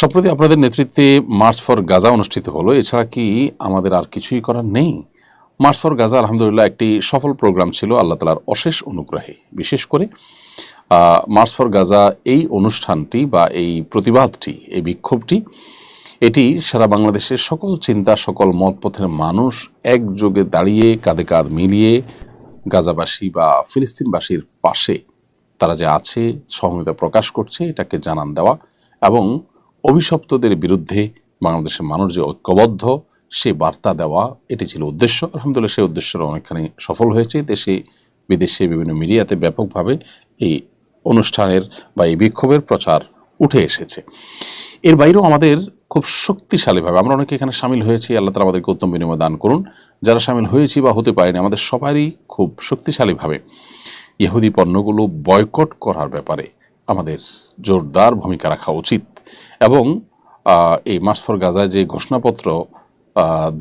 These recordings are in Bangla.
সম্প্রতি আপনাদের নেতৃত্বে মার্চ ফর গাজা অনুষ্ঠিত হলো। এছাড়া কি আমাদের আর কিছুই করার নেই? মার্চ ফর গাজা আলহামদুলিল্লাহ একটি সফল প্রোগ্রাম ছিল আল্লাহ তালার অশেষ অনুগ্রহে। বিশেষ করে মার্চ ফর গাজা এই অনুষ্ঠানটি বা এই প্রতিবাদটি, এই বিক্ষোভটি, এটি সারা বাংলাদেশের সকল চিন্তা, সকল মতপথের মানুষ একযোগে দাঁড়িয়ে, কাঁধে কাঁধ মিলিয়ে গাজাবাসী বা ফিলিস্তিনবাসীর পাশে তারা যে আছে, সহমতা প্রকাশ করছে, এটাকে জানান দেওয়া এবং অভিশপ্তদের বিরুদ্ধে বাংলাদেশের মানুষ যে ঐক্যবদ্ধ, সে বার্তা দেওয়া, এটি ছিল উদ্দেশ্য। আলহামদুলিল্লাহ, সেই উদ্দেশ্যটা অনেকখানি সফল হয়েছে। দেশে, বিদেশে বিভিন্ন মিডিয়াতে ব্যাপকভাবে এই অনুষ্ঠানের বা এই বিক্ষোভের প্রচার উঠে এসেছে। এর বাইরেও আমাদের খুব শক্তিশালীভাবে, আমরা অনেকে এখানে সামিল হয়েছি, আল্লাহ তালা আমাদেরকে উত্তম বিনিময় দান করুন। যারা সামিল হয়েছি বা হতে পারেনি, আমাদের সবারই খুব শক্তিশালীভাবে ইহুদি পণ্যগুলো বয়কট করার ব্যাপারে আমাদের জোরদার ভূমিকা রাখা উচিত। এবং এই মাস ফর গাজায় যে ঘোষণাপত্র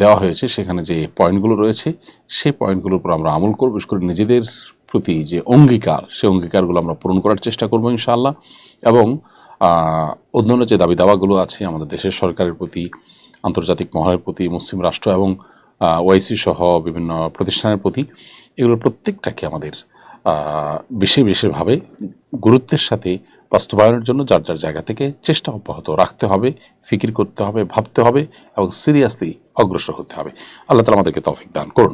দেওয়া হয়েছে, সেখানে যে পয়েন্টগুলো রয়েছে সেই পয়েন্টগুলোর উপর আমরা আমল করব বিশেষ করে নিজেদের প্রতি যে অঙ্গীকার সেই অঙ্গীকারগুলো আমরা পূরণ করার চেষ্টা করব, ইনশাআল্লাহ। এবং অন্যান্য যে দাবি দাওয়াগুলো আছে, আমাদের দেশের সরকারের প্রতি, আন্তর্জাতিক মহলের প্রতি, মুসলিম রাষ্ট্র এবং ওয়াইসি সহ বিভিন্ন প্রতিষ্ঠানের প্রতি এগুলোর প্রত্যেকটাকে আমাদের বেশি বেশিভাবে গুরুত্বের সাথে বাস্তবায়নের জন্য যার যার জায়গা থেকে চেষ্টা অব্যাহত রাখতে হবে, ফিকির করতে হবে, ভাবতে হবে এবং সিরিয়াসলি অগ্রসর হতে হবে। আল্লাহ তালা আমাদেরকে তৌফিক দান করুন।